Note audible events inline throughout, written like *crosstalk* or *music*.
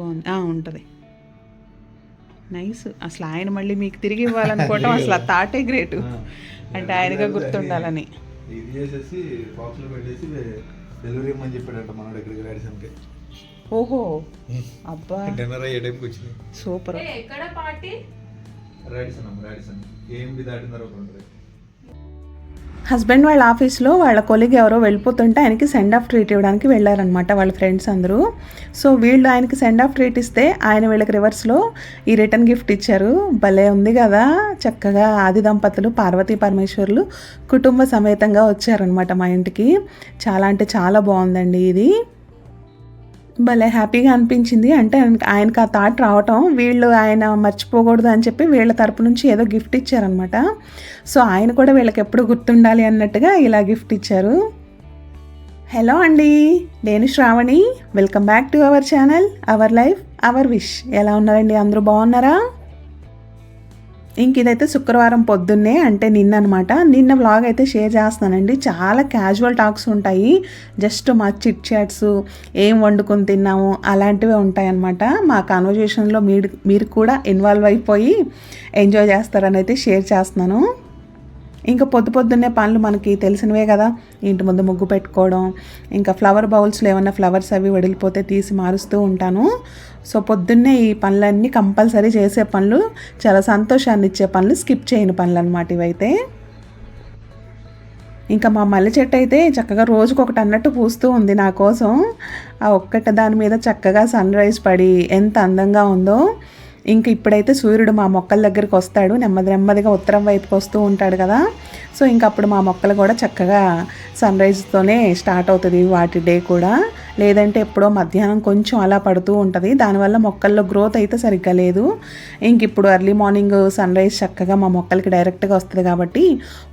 బాగుంది. ఆ, ఉంటుంది. నైస్. అసలు ఆయన మళ్ళీ మీకు తిరిగి ఇవ్వాలనుకోవటం అసలు ఆ తాటే గ్రేటు అంటే ఆయనగా గుర్తుండాలని. ఇది చేసేసి బాక్స్లో పెట్టేసి డెలివరీ ఇమ్మని చెప్పాడంట మనోడు ఇక్కడికి రాడిసన్కి ఓహో. అబ్బా. డిన్నర్ అయ్యే టైంకి వచ్చింది. సూపర్. ఎక్కడ పార్టీ? రాడిసన్ అమ్మ రాడిసన్. ఏం బి దాటిన తర్వాత ఉంటుంది. హస్బెండ్ వాళ్ళ ఆఫీస్లో వాళ్ళ కొలిగ్ ఎవరో వెళ్ళిపోతుంటే ఆయనకి సెండ్ ఆఫ్ ట్రీట్ ఇవ్వడానికి వెళ్ళారనమాట వాళ్ళ ఫ్రెండ్స్ అందరూ. సో వీళ్ళు ఆయనకి సెండ్ ఆఫ్ ట్రీట్ ఇస్తే ఆయన వీళ్ళకి రివర్స్లో ఈ రిటర్న్ గిఫ్ట్ ఇచ్చారు. భలే ఉంది కదా! చక్కగా ఆది దంపతులు పార్వతీ పరమేశ్వర్లు కుటుంబ సమేతంగా వచ్చారనమాట మా ఇంటికి. చాలా అంటే చాలా బాగుందండి ఇది. భలే హ్యాపీగా అనిపించింది. అంటే ఆయనకు ఆయనకి ఆ థాట్ రావటం వీళ్ళు ఆయన మర్చిపోకూడదు అని చెప్పి వీళ్ళ తరపు నుంచి ఏదో గిఫ్ట్ ఇచ్చారనమాట సో ఆయన కూడా వీళ్ళకి ఎప్పుడు గుర్తుండాలి అన్నట్టుగా ఇలా గిఫ్ట్ ఇచ్చారు. హలో అండి నేను Shravani. Welcome back to our channel our life our wish. ఎలా ఉన్నారండి? అందరూ బాగున్నారా? ఇంక ఇదైతే శుక్రవారం పొద్దున్నే అంటే నిన్న అనమాట నిన్న వ్లాగ్ అయితే షేర్ చేస్తానండి చాలా క్యాజువల్ టాక్స్ ఉంటాయి. జస్ట్ మా చిట్ చాట్స్ ఏం వండుకొని తిన్నాము అలాంటివే ఉంటాయన్నమాట. మా కాన్వర్జేషన్లో మీరు మీరు కూడా ఇన్వాల్వ్ అయిపోయి ఎంజాయ్ చేస్తారని అయితే షేర్ చేస్తున్నాను. ఇంకా పొద్దు పొద్దున్నే పనులు మనకి తెలిసినవే కదా. ఇంటి ముందు ముగ్గు పెట్టుకోవడం ఇంకా ఫ్లవర్ బౌల్స్లో ఏమన్నా ఫ్లవర్స్ అవి వడిలిపోతే తీసి మారుస్తూ ఉంటాను. సో పొద్దున్నే ఈ పనులన్నీ కంపల్సరీ చేసే పనులు చాలా సంతోషాన్ని ఇచ్చే పనులు స్కిప్ చేయని పనులు అనమాట ఇవైతే. ఇంకా మా మల్లె చెట్టు అయితే చక్కగా రోజుకు ఒకటి అన్నట్టు పూస్తూ ఉంది నా కోసం. ఆ ఒక్కటి దాని మీద చక్కగా సన్ రైజ్ పడి ఎంత అందంగా ఉందో. ఇంక ఇప్పుడైతే సూర్యుడు మా మొక్కల దగ్గరికి వస్తాడు. నెమ్మది నెమ్మదిగా ఉత్తరం వైపుకి వస్తూ ఉంటాడు కదా. సో ఇంక అప్పుడు మా మొక్కలు కూడా చక్కగా సన్ రైజ్తోనే స్టార్ట్ అవుతుంది వాటి డే కూడా. లేదంటే ఎప్పుడో మధ్యాహ్నం కొంచెం అలా పడుతూ ఉంటుంది. దానివల్ల మొక్కల్లో గ్రోత్ అయితే సరిగ్గా లేదు. ఇంక ఇప్పుడు ఎర్లీ మార్నింగ్ సన్ రైజ్ చక్కగా మా మొక్కలకి డైరెక్ట్గా వస్తుంది కాబట్టి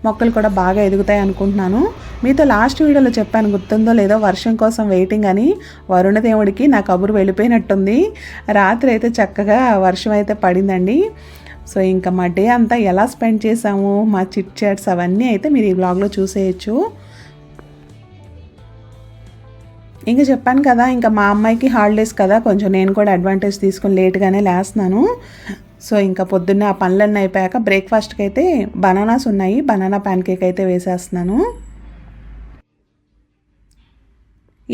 మొక్కలు కూడా బాగా ఎదుగుతాయి అనుకుంటున్నాను. మీతో లాస్ట్ వీడియోలో చెప్పాను గుర్తుందో లేదో వర్షం కోసం వెయిటింగ్ అని. వరుణదేవుడికి నా కబురు వెళ్ళిపోయినట్టుంది. రాత్రి అయితే చక్కగా వర్షం అయితే పడిందండి. సో ఇంకా మా డే అంతా ఎలా స్పెండ్ చేసాము మా చిట్ చాట్స్ అవన్నీ అయితే మీరు ఈ బ్లాగ్లో చూసేయచ్చు. ఇంకా చెప్పాను కదా ఇంకా మా అమ్మాయికి హాలిడేస్ కదా కొంచెం నేను కూడా అడ్వాంటేజ్ తీసుకొని లేట్గానే లేస్తున్నాను. సో ఇంకా పొద్దున్నే ఆ పనులన్నీ అయిపోయాక బ్రేక్ఫాస్ట్కి అయితే బనానాస్ ఉన్నాయి బనానా ప్యాన్ కేక్ అయితే వేసేస్తున్నాను.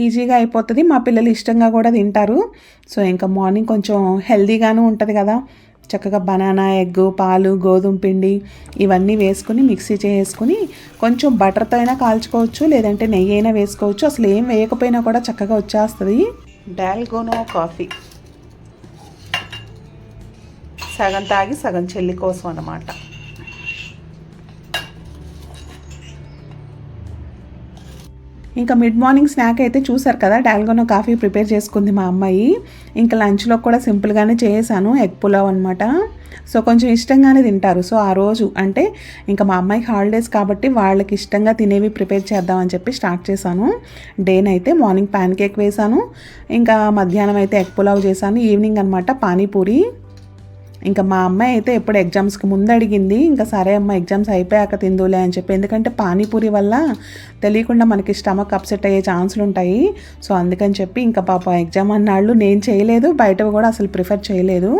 ఈజీగా అయిపోతుంది మా పిల్లలు ఇష్టంగా కూడా తింటారు. సో ఇంకా మార్నింగ్ కొంచెం హెల్దీగాను ఉంటుంది కదా. చక్కగా బనానా ఎగ్ పాలు గోధుమ పిండి ఇవన్నీ వేసుకుని మిక్సీ చేసుకుని కొంచెం బటర్తో అయినా కాల్చుకోవచ్చు లేదంటే నెయ్యి అయినా వేసుకోవచ్చు. అసలు ఏం వేయకపోయినా కూడా చక్కగా వచ్చేస్తుంది. డాల్గోనో కాఫీ సగం తాగి సగం చెల్లి కోసం అన్నమాట. ఇంకా మిడ్ మార్నింగ్ స్నాక్ అయితే చూసారు కదా డాల్గోనో కాఫీ ప్రిపేర్ చేసుకుంది మా అమ్మాయి. ఇంకా లంచ్లో కూడా సింపుల్గానే చేసాను ఎగ్ పులావ్ అనమాట సో కొంచెం ఇష్టంగానే తింటారు. సో ఆ రోజు అంటే ఇంకా మా అమ్మాయికి హాలిడేస్ కాబట్టి వాళ్ళకి ఇష్టంగా తినేవి ప్రిపేర్ చేద్దామని చెప్పి స్టార్ట్ చేశాను. డేనైతే మార్నింగ్ ప్యాన్ కేక్ వేశాను. ఇంకా మధ్యాహ్నం అయితే ఎగ్ పులావ్ చేశాను. ఈవినింగ్ అనమాట పానీపూరి. ఇంకా మా అమ్మాయి అయితే ఎప్పుడు ఎగ్జామ్స్కి ముందు అడిగింది ఇంకా సరే అమ్మ ఎగ్జామ్స్ అయిపోయాక తిందులే అని చెప్పి ఎందుకంటే పానీపూరి వల్ల తెలియకుండా మనకి స్టమక్ అప్సెట్ అయ్యే ఛాన్సులు ఉంటాయి సో అందుకని చెప్పి ఇంకా పాప ఎగ్జామ్ అన్నాళ్ళు నేను చేయలేదు. బయట కూడా అసలు ప్రిఫర్ చేయలేదు.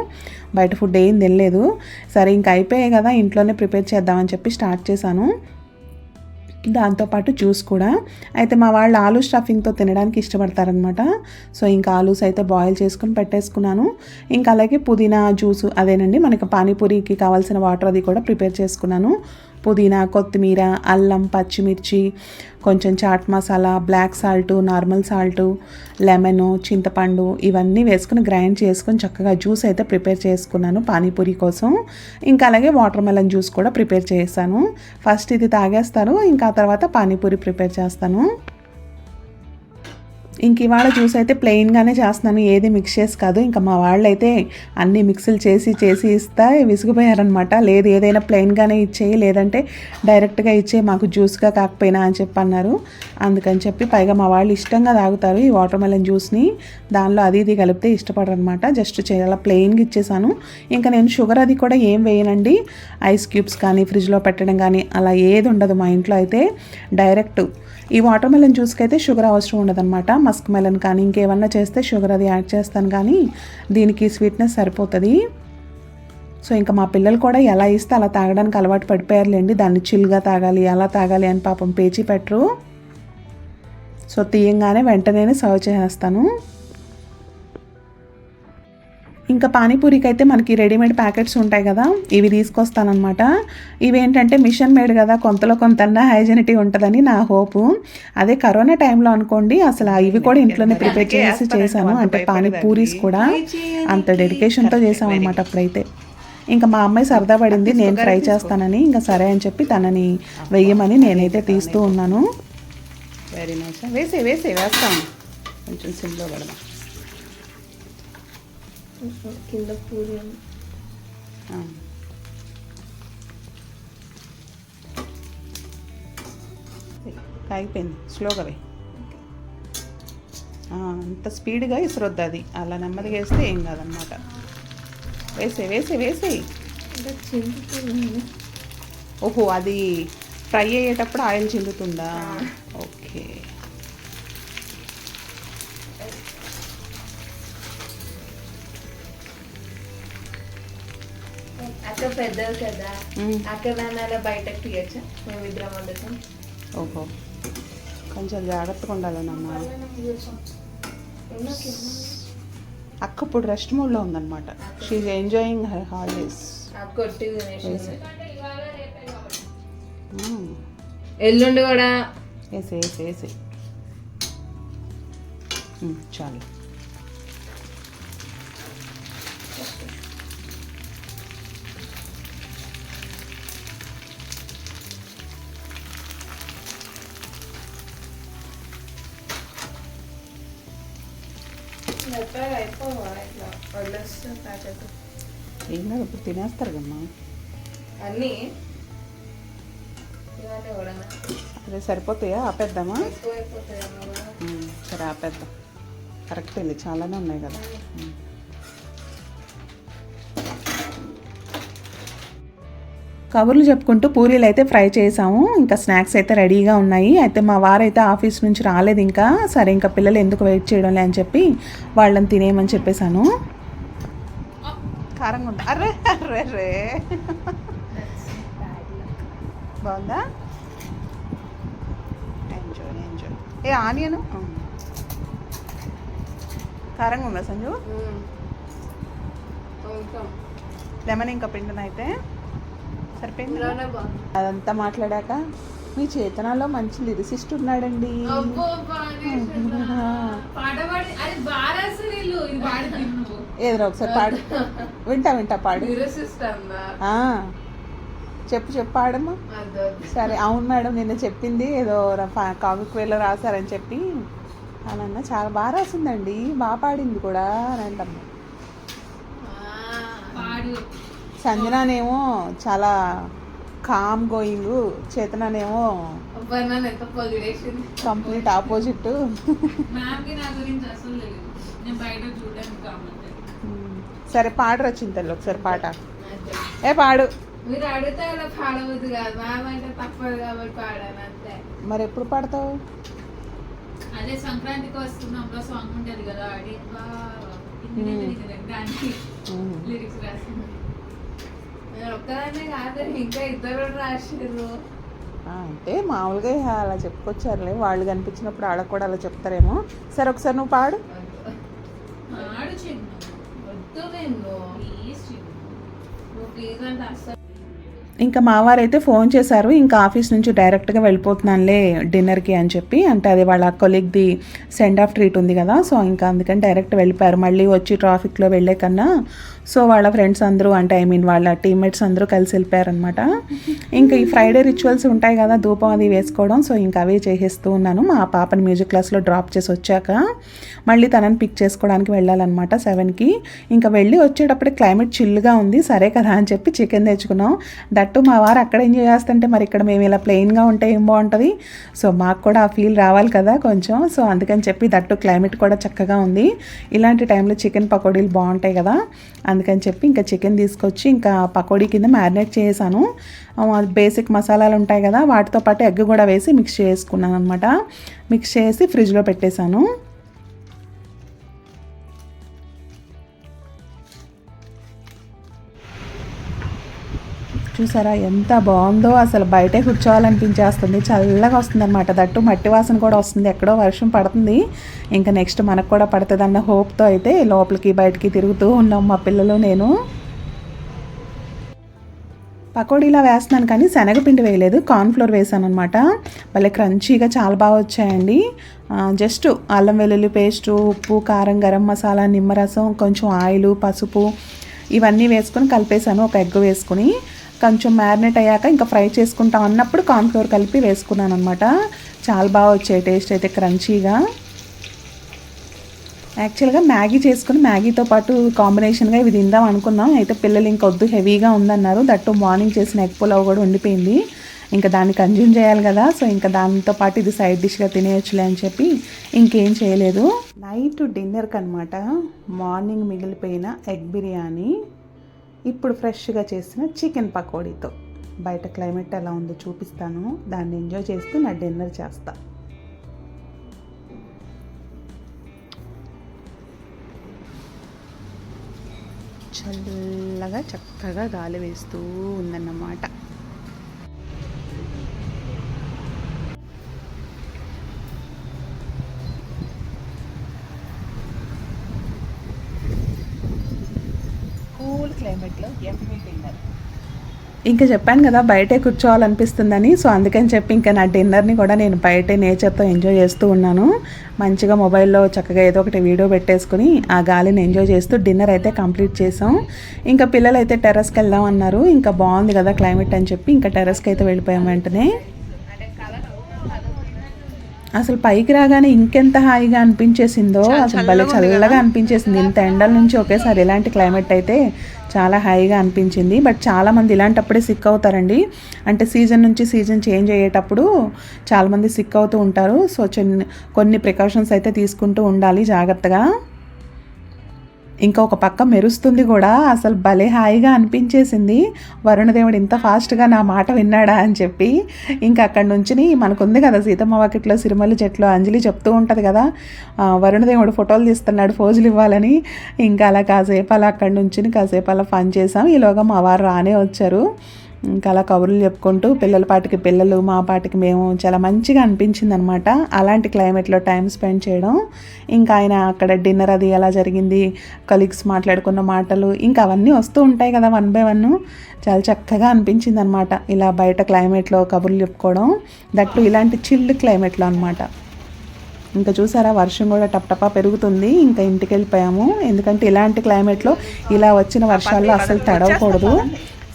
బయట ఫుడ్ ఏం తినలేదు. సరే ఇంకా అయిపోయాయి కదా ఇంట్లోనే ప్రిపేర్ చేద్దామని చెప్పి స్టార్ట్ చేశాను. దాంతోపాటు జ్యూస్ కూడా. అయితే మా వాళ్ళు ఆలూ స్టఫింగ్తో తినడానికి ఇష్టపడతారనమాట సో ఇంకా ఆలూస్ అయితే బాయిల్ చేసుకుని పెట్టేసుకున్నాను. ఇంకా అలాగే పుదీనా జ్యూస్ అదేనండి. మనకి పానీపూరికి కావాల్సిన వాటర్ అది కూడా ప్రిపేర్ చేసుకున్నాను. పుదీనా కొత్తిమీర అల్లం పచ్చిమిర్చి కొంచెం chaat masala black salt normal salt lemon చింతపండు ఇవన్నీ వేసుకుని గ్రైండ్ చేసుకుని చక్కగా జ్యూస్ అయితే ప్రిపేర్ చేసుకున్నాను పానీపూరి కోసం. ఇంకా అలాగే వాటర్ మెలన్ జ్యూస్ కూడా ప్రిపేర్ చేశాను. ఫస్ట్ ఇది తాగేస్తారు ఇంకా తర్వాత పానీపూరి ప్రిపేర్ చేస్తాను. ఇంక ఇవాళ జ్యూస్ అయితే ప్లెయిన్గానే చేస్తున్నాను. ఏది మిక్స్ చేసి కాదు. ఇంకా మా వాళ్ళైతే అన్ని మిక్సులు చేసి చేసి ఇస్తా విసిగిపోయారనమాట లేదు ఏదైనా ప్లెయిన్గానే ఇచ్చేయి లేదంటే డైరెక్ట్గా ఇచ్చే మాకు జ్యూస్గా కాకపోయినా అని చెప్పి అన్నారు. అందుకని చెప్పి పైగా మా వాళ్ళు ఇష్టంగా తాగుతారు ఈ వాటర్ మెలన్ జ్యూస్ని దానిలో అది ఇది కలిపితే ఇష్టపడరు అనమాట జస్ట్ చాలా ప్లెయిన్గా ఇచ్చేసాను. ఇంకా నేను షుగర్ అది కూడా ఏం వేయనండి. ఐస్ క్యూబ్స్ కానీ ఫ్రిడ్జ్లో పెట్టడం కానీ అలా ఏది ఉండదు మా ఇంట్లో అయితే. డైరెక్ట్ ఈ వాటర్ మెలన్ జ్యూస్కి అయితే షుగర్ అవసరం ఉండదన్నమాట. మస్క్ మెలన్ కానీ ఇంకేమన్నా చేస్తే షుగర్ అది యాడ్ చేస్తాను కానీ దీనికి స్వీట్నెస్ సరిపోతుంది. సో ఇంకా మా పిల్లలు కూడా ఎలా ఇస్తే అలా తాగడానికి అలవాటు పడిపోయారులేండి. దాన్ని చిల్గా తాగాలి అలా తాగాలి అని పాపం పేచి పెట్టరు. సో తీయంగానే వెంటనే సర్వ్ చేసేస్తాను. ఇంకా పానీపూరికి అయితే మనకి రెడీమేడ్ ప్యాకెట్స్ ఉంటాయి కదా ఇవి తీసుకొస్తానమాట ఇవి ఏంటంటే మిషన్ మేడ్ కదా కొంతలో కొంత హైజెనిటీ ఉంటుందని నా హోపు. అదే కరోనా టైంలో అనుకోండి అసలు ఇవి కూడా ఇంట్లోనే ప్రిపేర్ చేసి చేశాను. అంటే పానీపూరీస్ కూడా అంత డెడికేషన్తో చేసామన్నమాట అప్పుడైతే. ఇంకా మా అమ్మాయి సరదా పడింది నేను ఫ్రై చేస్తానని. ఇంకా సరే అని చెప్పి తనని వెయ్యమని నేనైతే తీస్తూ ఉన్నాను. వెరీ నైస్ వేసే వేసే వేస్తాను. కొంచెం సిమ్లో పెడదాం. కింద పూరి. కాగిపోయింది. స్లోగా వే అంత స్పీడ్గా ఇసురొద్దు అది. అలా నెమ్మదిగా వేస్తే ఏం కాదనమాట. వేసే వేసే వేసే ఓహో అది ఫ్రై అయ్యేటప్పుడు ఆయిల్ చిందుతుందా? ఓకే. అక్క పెద్దది కదా. అక్క దాన్ని అలా బయటకు తీయచ్చా? మేము ఇద్దరం వండుతాం ఓహో. కొంచెం జాగ్రత్తగా ఉండాలన్నమ్మా అక్క ఇప్పుడు రెస్ట్ మూడ్లో ఉందన్నమాట. షీఈ్ ఎంజాయింగ్ హర్ హాలిడేస్ కొట్టి. ఎల్లుండి కూడా. వేసి వేసి వేసి మ్మ్, చాలు. ఏం కాదు ఇప్పుడు తినేస్తారు కమ్మా అన్నీ అదే సరిపోతాయా? ఆపేద్దామా? సరే ఆపేద్దాం. కరెక్ట్ వెళ్ళి చాలానే ఉన్నాయి కదా. కబుర్లు చెప్పుకుంటూ పూరీలు అయితే ఫ్రై చేసాము. ఇంకా స్నాక్స్ అయితే రెడీగా ఉన్నాయి. అయితే మా వారైతే ఆఫీస్ నుంచి రాలేదు ఇంకా. సరే ఇంకా పిల్లలు ఎందుకు వెయిట్ చేయడంలే అని చెప్పి వాళ్ళని తినేయమని చెప్పేశాను. కారంగా ఉంటా అర్రే అర్రే రే బాగుందా? ఎంజాయ్ ఎంజాయ్ ఏ ఆనియన్? కారంగా ఉందా సంజు? లెమన్ ఇంకా పిండినైతే సరిపోయింది? ఇందులోనే బాగుంది. అదంతా మాట్లాడాక మీ చేతనాలో మంచి లిరిసిస్ట్ ఉన్నాడండి. *laughs* ఏదో ఒకసారి పాడు. *laughs* వింటా వింటా పాడు. చెప్పు చెప్పు పాడమ్మా. సరే అవును మేడం నిన్న చెప్పింది ఏదో కామిక్ వేలో రాశారని చెప్పి. అలా చాలా బాగా రాసిందండి బాగా పాడింది కూడా అని అంటమ్మా. పాడు. సంజనానేమో చాలా కామ్ గోయింగ్ చేతనానేమో కంప్లీట్ ఆపోజిట్ నేను బయట చూడడానికి సరే పాడు రచింతలు ఒకసారి పాట. ఏ పాడు. మీరు అడిగితే పాడవద్దు కాదు తప్పదు కాబట్టి పాడాను అంతే. మరి ఎప్పుడు పాడతావు? అదే సంక్రాంతికి వస్తున్నాం సాంగ్ ఉంటది కదా అడి దానికి. లిరిక్స్ రాసింది. నేను ఒక్కదాన్నే కాదు ఇంకా ఇద్దరు రాసిర్రు. అంటే మామూలుగా అలా చెప్పుకొచ్చారులే వాళ్ళు కనిపించినప్పుడు కూడా అలా చెప్తారేమో. సరే ఒకసారి నువ్వు పాడు. నేను ప్లీజ్ చిన్న నువ్వు ప్లీజ్ అంటే అస్సలు ఇంకా మా అయితే ఫోన్ చేశారు ఇంకా ఆఫీస్ నుంచి డైరెక్ట్గా వెళ్ళిపోతున్నానులే డిన్నర్కి అని చెప్పి అంటే అది వాళ్ళ కొలీగ్ది సెండ్ ఆఫ్ ట్రీట్ ఉంది కదా సో ఇంకా అందుకని డైరెక్ట్ వెళ్ళిపోయారు. మళ్ళీ వచ్చి ట్రాఫిక్లో వెళ్ళే కన్నా సో వాళ్ళ ఫ్రెండ్స్ అందరూ అంటే ఐ మీన్ వాళ్ళ టీమ్మేట్స్ అందరూ కలిసి వెళ్ళిపోయారనమాట ఇంకా ఈ ఫ్రైడే రిచువల్స్ ఉంటాయి కదా ధూపం అది వేసుకోవడం సో ఇంకా అవే చేసేస్తూ ఉన్నాను. మా పాపని మ్యూజిక్ క్లాస్లో డ్రాప్ చేసి వచ్చాక మళ్ళీ తనని పిక్ చేసుకోవడానికి వెళ్ళాలన్నమాట సెవెన్కి. ఇంకా వెళ్ళి వచ్చేటప్పుడు క్లైమేట్ చిల్లుగా ఉంది సరే కదా అని చెప్పి చికెన్ తెచ్చుకున్నాం. తట్టు మా వారు అక్కడ ఎంజాయ్ చేస్తుంటే మరి ఇక్కడ మేము ఇలా ప్లెయిన్గా ఉంటే ఏం బాగుంటుంది? సో మాకు కూడా ఆ ఫీల్ రావాలి కదా కొంచెం. సో అందుకని చెప్పి దట్టు క్లైమేట్ కూడా చక్కగా ఉంది. ఇలాంటి టైంలో చికెన్ పకోడీలు బాగుంటాయి కదా. అందుకని చెప్పి ఇంకా చికెన్ తీసుకొచ్చి ఇంకా పకోడీ కింద మ్యారినేట్ చేశాను బేసిక్ మసాలాలు ఉంటాయి కదా వాటితో పాటు ఎగ్ కూడా వేసి మిక్స్ చేసుకున్నాను అనమాట మిక్స్ చేసి ఫ్రిడ్జ్లో పెట్టేశాను. చూసారా? ఎంత బాగుందో అసలు బయటే కూర్చోవాలనిపించేస్తుంది. చల్లగా వస్తుంది అనమాట దట్టు మట్టి వాసన కూడా వస్తుంది. ఎక్కడో వర్షం పడుతుంది. ఇంకా నెక్స్ట్ మనకు కూడా పడుతుంది అన్న హోప్తో అయితే లోపలికి బయటికి తిరుగుతూ ఉన్నాం మా పిల్లలు నేను. పకోడీలా వేస్తున్నాను కానీ శనగపిండి వేయలేదు. కార్న్ఫ్లోర్ వేసాను అనమాట భలే క్రంచీగా చాలా బాగా వచ్చాయండి. జస్ట్ అల్లం వెల్లుల్లి పేస్టు ఉప్పు కారం గరం మసాలా నిమ్మరసం కొంచెం ఆయిల్ పసుపు ఇవన్నీ వేసుకొని కలిపేసాను ఒక ఎగ్ వేసుకుని. కొంచెం మ్యారినేట్ అయ్యాక ఇంకా ఫ్రై చేసుకుంటాం అన్నప్పుడు కార్న్ఫ్లోర్ కలిపి వేసుకున్నాను అనమాట చాలా బాగా వచ్చాయి టేస్ట్ అయితే క్రంచీగా. యాక్చువల్గా మ్యాగీ చేసుకుని మ్యాగీతో పాటు కాంబినేషన్గా ఇవి తిందాం అనుకున్నాం. అయితే పిల్లలు ఇంకొద్దు హెవీగా ఉందన్నారు. దట్టు మార్నింగ్ చేసిన ఎగ్ పులావ్ కూడా ఉండిపోయింది. ఇంకా దాన్ని కన్జ్యూమ్ చేయాలి కదా సో ఇంకా దాంతో పాటు ఇది సైడ్ డిష్గా తినేయచ్చులే అని చెప్పి ఇంకేం చేయలేదు. నైట్ డిన్నర్కి అనమాట మార్నింగ్ మిగిలిపోయిన ఎగ్ బిర్యానీ. ఇప్పుడు ఫ్రెష్గా చేసిన చికెన్ పకోడీతో. బయట క్లైమేట్ ఎలా ఉందో చూపిస్తాను. దాన్ని ఎంజాయ్ చేస్తూ నా డిన్నర్ చేస్తా. చల్లగా చక్కగా గాలి వేస్తూ ఉందన్నమాట. క్లైమేట్లో డిన్నర్ ఇంకా చెప్పాను కదా బయటే కూర్చోవాలనిపిస్తుందని. సో అందుకని చెప్పి ఇంకా నా డిన్నర్ని కూడా నేను బయటే నేచర్తో ఎంజాయ్ చేస్తూ ఉన్నాను. మంచిగా మొబైల్లో చక్కగా ఏదో ఒకటి వీడియో పెట్టేసుకుని ఆ గాలిని ఎంజాయ్ చేస్తూ డిన్నర్ అయితే కంప్లీట్ చేసాం ఇంకా పిల్లలు అయితే టెర్రస్కి వెళ్దాం అన్నారు. ఇంకా బాగుంది కదా క్లైమేట్ అని చెప్పి ఇంకా టెర్రస్కి అయితే వెళ్ళిపోయాం వెంటనే. అసలు పైకి రాగానే ఇంకెంత హాయిగా అనిపించేసిందో అసలు భలే చల్లగా అనిపించేసింది. ఇంత ఎండల నుంచి ఒకేసారి ఇలాంటి క్లైమేట్ అయితే చాలా హాయిగా అనిపించింది. బట్ చాలామంది ఇలాంటప్పుడే సిక్ అవుతారండి. అంటే సీజన్ నుంచి సీజన్ చేంజ్ అయ్యేటప్పుడు చాలామంది సిక్ అవుతూ ఉంటారు. సో చిన్న కొన్ని ప్రికాషన్స్ అయితే తీసుకుంటూ ఉండాలి జాగ్రత్తగా. ఇంకా ఒక పక్క మెరుస్తుంది కూడా. అసలు భలే హాయిగా అనిపించేసింది. వరుణదేవుడు ఇంత ఫాస్ట్గా నా మాట విన్నాడా అని చెప్పి. ఇంకా అక్కడి నుంచి మనకుంది కదా సీతమ్మ వాకిట్లో సిరిమల్లి చెట్లు అంజలి చెప్తూ ఉంటుంది కదా. వరుణదేవుడు ఫోటోలు తీస్తున్నాడు ఫోజులు ఇవ్వాలని. ఇంకా అలా కాసేపు అలా అక్కడి నుంచి కాసేపు అలా ఫన్ చేసాం. ఈలోగా మా వారు రానే వచ్చారు. ఇంకా అలా కబుర్లు చెప్పుకుంటూ పిల్లల పాటికి పిల్లలు మా పాటికి మేము చాలా మంచిగా అనిపించింది అనమాట అలాంటి క్లైమేట్లో టైం స్పెండ్ చేయడం ఇంకా ఆయన అక్కడ డిన్నర్ అది ఎలా జరిగింది కలీగ్స్ మాట్లాడుకున్న మాటలు ఇంకా అవన్నీ వస్తూ ఉంటాయి కదా వన్ బై వన్. చాలా చక్కగా అనిపించింది అనమాట ఇలా బయట క్లైమేట్లో కబుర్లు చెప్పుకోవడం దట్టు ఇలాంటి చిల్డ్ క్లైమేట్లో అనమాట ఇంకా చూసారా వర్షం కూడా టపటపా పెరుగుతుంది ఇంకా ఇంటికి వెళ్ళిపోయాము ఎందుకంటే ఇలాంటి క్లైమేట్లో ఇలా వచ్చిన వర్షాల్లో అసలు తడవకూడదు.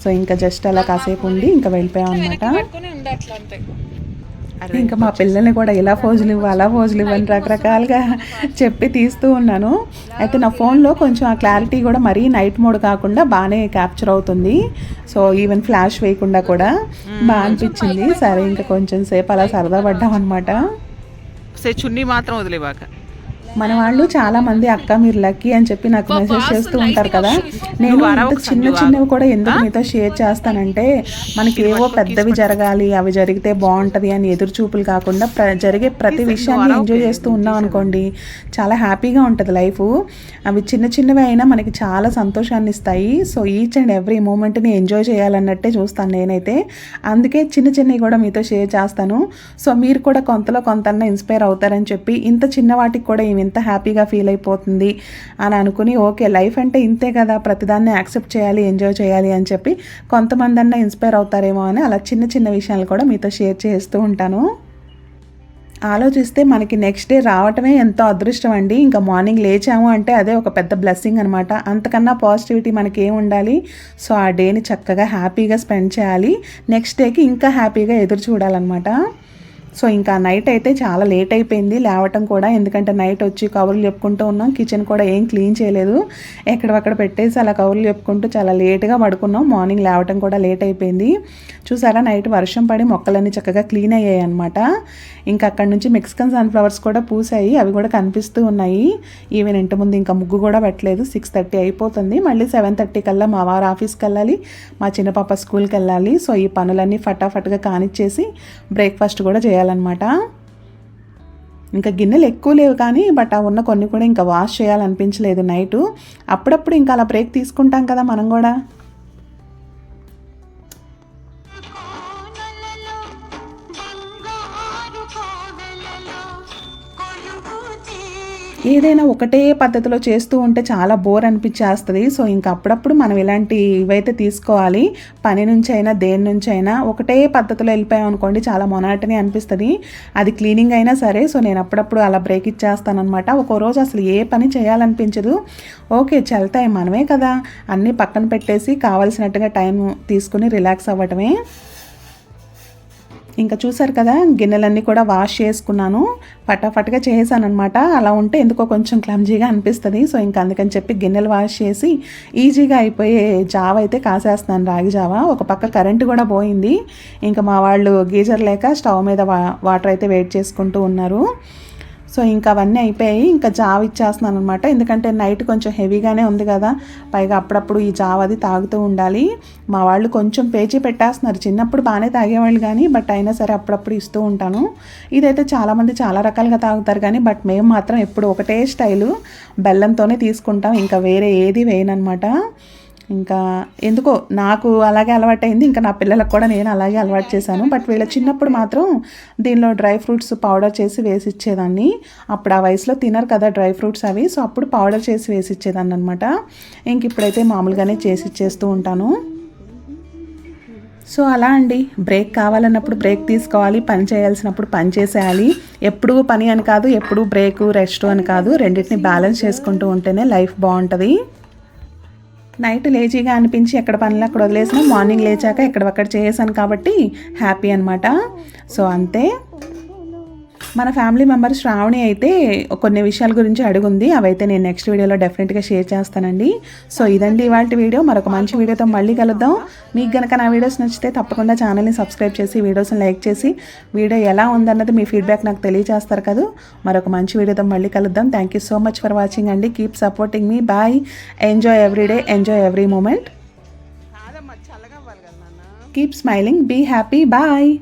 సో ఇంకా జస్ట్ అలా కాసేపు ఉండి ఇంకా వెళ్ళిపోయాం అనమాట ఇంకా మా పిల్లల్ని కూడా ఇలా ఫోజులు ఇవ్వు అలా ఫోజులు ఇవ్వని రకరకాలుగా చెప్పి తీస్తూ ఉన్నాను. అయితే నా ఫోన్లో కొంచెం ఆ క్లారిటీ కూడా మరీ నైట్ మోడ్ కాకుండా బాగానే క్యాప్చర్ అవుతుంది. సో ఈవెన్ ఫ్లాష్ వేయకుండా కూడా బాగా అనిపించింది. సరే ఇంకా కొంచెం సేపు అలా సరదా పడ్డాం అనమాట సే చున్నీ మాత్రం వదిలేవాక మన వాళ్ళు చాలా మంది అక్క మీరు లక్కీ అని చెప్పి నాకు మెసేజ్ చేస్తూ ఉంటారు కదా. నేను ఇంత చిన్న చిన్నవి కూడా ఎందుకు మీతో షేర్ చేస్తానంటే మనకి ఏవో పెద్దవి జరగాలి అవి జరిగితే బాగుంటది అని ఎదురు చూపులు కాకుండా ప్ర జరిగే ప్రతి విషయాన్ని ఎంజాయ్ చేస్తూ ఉన్నాం అనుకోండి చాలా హ్యాపీగా ఉంటుంది లైఫ్. అవి చిన్న చిన్నవి అయినా మనకి చాలా సంతోషాన్ని ఇస్తాయి. సో ఈచ్ అండ్ ఎవ్రీ మూమెంట్ని ఎంజాయ్ చేయాలన్నట్టే చూస్తాను నేనైతే. అందుకే చిన్న చిన్నవి కూడా మీతో షేర్ చేస్తాను. సో మీరు కూడా కొంతలో కొంతన్నా ఇన్స్పైర్ అవుతారని చెప్పి ఇంత చిన్న వాటికి కూడా ఈమె ఎంత హ్యాపీగా ఫీల్ అయిపోతుంది అని అనుకుని ఓకే లైఫ్ అంటే ఇంతే కదా ప్రతిదాన్ని యాక్సెప్ట్ చేయాలి ఎంజాయ్ చేయాలి అని చెప్పి కొంతమంది అన్న ఇన్స్పైర్ అవుతారేమో అని అలా చిన్న చిన్న విషయాలు కూడా మీతో షేర్ చేస్తూ ఉంటాను. ఆలోచిస్తే మనకి నెక్స్ట్ డే రావటమే ఎంతో అదృష్టం అండి. ఇంకా మార్నింగ్ లేచాము అంటే అదే ఒక పెద్ద బ్లెస్సింగ్ అనమాట అంతకన్నా పాజిటివిటీ మనకి ఏం ఉండాలి? సో ఆ డేని చక్కగా హ్యాపీగా స్పెండ్ చేయాలి. నెక్స్ట్ డేకి ఇంకా హ్యాపీగా ఎదురు చూడాలన్నమాట. సో ఇంకా నైట్ అయితే చాలా లేట్ అయిపోయింది లేవటం కూడా. ఎందుకంటే నైట్ వచ్చి కవర్లు చెప్పుకుంటూ ఉన్నాం. కిచెన్ కూడా ఏం క్లీన్ చేయలేదు. ఎక్కడక్కడ పెట్టేసి అలా కవర్లు చెప్పుకుంటూ చాలా లేట్గా పడుకున్నాం. మార్నింగ్ లేవటం కూడా లేట్ అయిపోయింది. చూసారా నైట్ వర్షం పడి మొక్కలన్నీ చక్కగా క్లీన్ అయ్యాయి అనమాట ఇంకా అక్కడ నుంచి మెక్సికన్ సన్ఫ్లవర్స్ కూడా పూసాయి. అవి కూడా కనిపిస్తూ ఉన్నాయి. ఈవెన్ ఇంటి ముందు ఇంకా ముగ్గు కూడా పెట్టలేదు. సిక్స్ థర్టీ అయిపోతుంది. మళ్ళీ సెవెన్ థర్టీ కల్లా మా వారు ఆఫీస్కి వెళ్ళాలి. మా చిన్న పాప స్కూల్కి వెళ్ళాలి. సో ఈ పనులన్నీ ఫటాఫట్గా కానిచ్చేసి బ్రేక్ఫాస్ట్ కూడా చేయాలి. చేయాలన్నమాట. ఇంకా గిన్నెలు ఎక్కువ లేవు కానీ బట్ ఆ ఉన్న కొన్ని కూడా ఇంకా వాష్ చేయాలనిపించలేదు నైటు. అప్పుడప్పుడు ఇంకా అలా బ్రేక్ తీసుకుంటాం కదా మనం కూడా. ఏదైనా ఒకటే పద్ధతిలో చేస్తూ ఉంటే చాలా బోర్ అనిపించేస్తుంది. సో ఇంకా అప్పుడప్పుడు మనం ఇలాంటి ఇవైతే తీసుకోవాలి. పని నుంచి అయినా దేని నుంచి అయినా ఒకటే పద్ధతిలో వెళ్ళిపోయాం అనుకోండి చాలా మొనాటని అనిపిస్తుంది. అది క్లీనింగ్ అయినా సరే సో నేను అప్పుడప్పుడు అలా బ్రేక్ ఇచ్చేస్తానమాట ఒక్కో రోజు అసలు ఏ పని చేయాలనిపించదు. ఓకే చల్తాయి మనమే కదా. అన్నీ పక్కన పెట్టేసి కావాల్సినట్టుగా టైం తీసుకుని రిలాక్స్ అవ్వటమే. ఇంకా చూసారు కదా గిన్నెలన్నీ కూడా వాష్ చేసుకున్నాను. ఫటాఫట్గా చేసాను అనమాట అలా ఉంటే ఎందుకో కొంచెం క్లమ్జీగా అనిపిస్తుంది. సో ఇంకా అందుకని చెప్పి గిన్నెలు వాష్ చేసి ఈజీగా అయిపోయే జావ అయితే కాసేస్తున్నాను రాగి జావ. ఒక పక్క కరెంటు కూడా పోయింది. ఇంకా మా వాళ్ళు గీజర్ లేక స్టవ్ మీద వా వాటర్ అయితే వెయిట్ చేసుకుంటూ ఉన్నారు. సో ఇంకా అవన్నీ అయిపోయాయి ఇంకా జావ ఇచ్చేస్తున్నాను అనమాట ఎందుకంటే నైట్ కొంచెం హెవీగానే ఉంది కదా. పైగా అప్పుడప్పుడు ఈ జావ అది తాగుతూ ఉండాలి. మా వాళ్ళు కొంచెం పేచీ పెట్టేస్తున్నారు. చిన్నప్పుడు బాగానే తాగేవాళ్ళు కానీ బట్ అయినా సరే అప్పుడప్పుడు ఇస్తూ ఉంటాను. ఇదైతే చాలామంది చాలా రకాలుగా తాగుతారు కానీ బట్ మేము మాత్రం ఎప్పుడు ఒకటే స్టైలు బెల్లంతోనే తీసుకుంటాం. ఇంకా వేరే ఏది వేయనమాట ఇంకా ఎందుకో నాకు అలాగే అలవాటైంది. ఇంకా నా పిల్లలకు కూడా నేను అలాగే అలవాటు చేశాను. బట్ వీళ్ళ చిన్నప్పుడు మాత్రం దీనిలో డ్రై ఫ్రూట్స్ పౌడర్ చేసి వేసి ఇచ్చేదాన్ని అప్పుడు ఆ వయసులో తినరు కదా డ్రై ఫ్రూట్స్ అవి. సో అప్పుడు పౌడర్ చేసి వేసి ఇచ్చేదాన్ని అనమాట ఇంక ఇప్పుడైతే మామూలుగానే చేసి ఇచ్చేస్తూ ఉంటాను. సో అలా అండి. బ్రేక్ కావాలన్నప్పుడు బ్రేక్ తీసుకోవాలి. పని చేయాల్సినప్పుడు పని చేసేయాలి. ఎప్పుడు పని అని కాదు ఎప్పుడు బ్రేక్ రెస్ట్ అని కాదు. రెండింటిని బ్యాలెన్స్ చేసుకుంటూ ఉంటేనే లైఫ్ బాగుంటుంది. నైట్ లేజీగా అనిపించి ఎక్కడ పనులు అక్కడ వదిలేసినా మార్నింగ్ లేచాక ఎక్కడక్కడ చేసాను కాబట్టి హ్యాపీ అనమాట సో అంతే. మన ఫ్యామిలీ మెంబర్ శ్రావణి అయితే కొన్ని విషయాల గురించి అడుగుంది. అవైతే నేను నెక్స్ట్ వీడియోలో డెఫినెట్గా షేర్ చేస్తానండి. సో ఇదండి ఇవాళ వీడియో. మరొక మంచి వీడియోతో మళ్ళీ కలుద్దాం. మీకు కనుక నా వీడియోస్ నచ్చితే తప్పకుండా ఛానల్ని సబ్స్క్రైబ్ చేసి వీడియోస్ని లైక్ చేసి వీడియో ఎలా ఉందన్నది మీ ఫీడ్బ్యాక్ నాకు తెలియజేస్తారు కదా. మరొక మంచి వీడియోతో మళ్ళీ కలుద్దాం. Thank you so much for watching అండి. Keep supporting me bye enjoy every day enjoy every moment keep smiling be happy bye